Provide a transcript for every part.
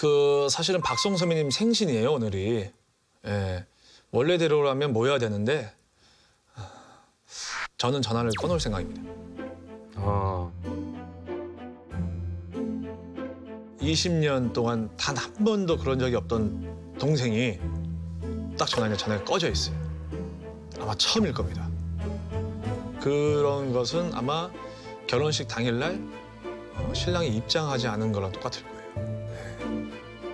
그 사실은 박성 선배님 생신이에요 오늘이. 예. 원래대로라면 모여야 되는데 아, 저는 전화를 꺼놓을 생각입니다. 아, 20년 동안 단 한 번도 그런 적이 없던 동생이 딱 전화에 전화가 꺼져 있어요. 아마 처음일 겁니다. 그런 것은 아마 결혼식 당일날 어, 신랑이 입장하지 않은 거랑 똑같을 거예요.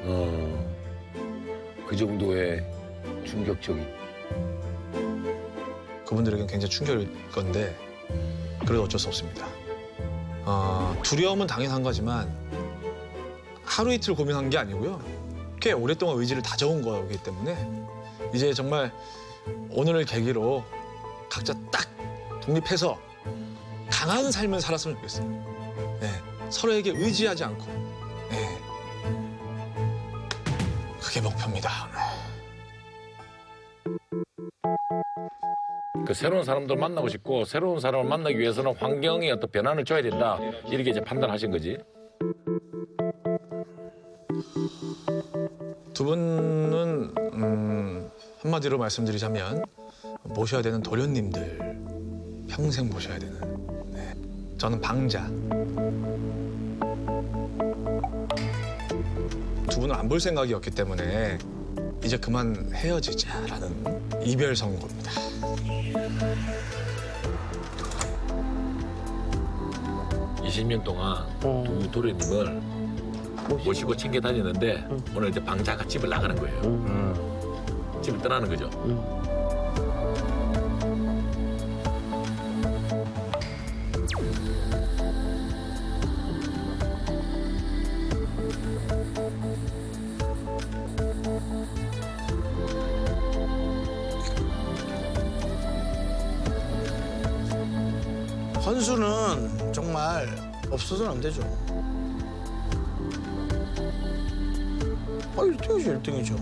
어, 그 정도의 충격적인. 그분들에게는 굉장히 충격일 건데 그래도 어쩔 수 없습니다. 어, 두려움은 당연한 거지만 하루 이틀 고민한 게 아니고요. 꽤 오랫동안 의지를 다져온 거기 때문에 이제 정말 오늘을 계기로 각자 딱 독립해서 강한 삶을 살았으면 좋겠어요. 네, 서로에게 의지하지 않고. 그게 목표입니다. 그 새로운 사람들 만나고 싶고 새로운 사람을 만나기 위해서는 환경에 어떤 변화를 줘야 된다. 이렇게 이제 판단하신 거지. 두 분은 음, 한마디로 말씀드리자면 모셔야 되는 도련님들 평생 모셔야 되는 네. 저는 방자 두 분은 안볼 생각이었기 때문에 이제 그만 헤어지자라는 이별 선고입니다. 이십 년 동안 어. 두 도련님을 모시고 챙겨 다녔는데 오늘 이제 방자가 집을 나가는 거예요. 음, 집을 떠나는 거죠. 헌수는 정말 없어서는 안 되죠. 아, 1등이죠, 1등이죠.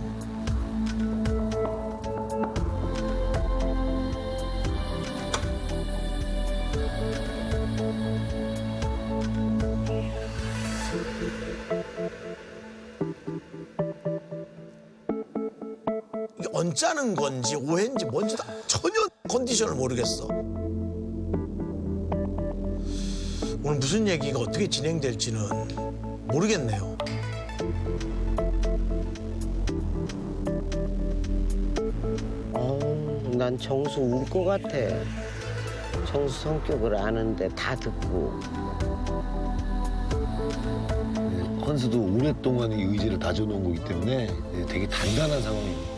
이게 언짢은 건지 오해인지 뭔지 다 전혀 컨디션을 모르겠어. 오늘 무슨 얘기가 어떻게 진행될지는 모르겠네요. 어, 난 정수 울 것 같아. 정수 성격을 아는데 다 듣고. 헌수도 오랫동안 이 의지를 다져놓은 거기 때문에 예, 되게 단단한 상황입니다.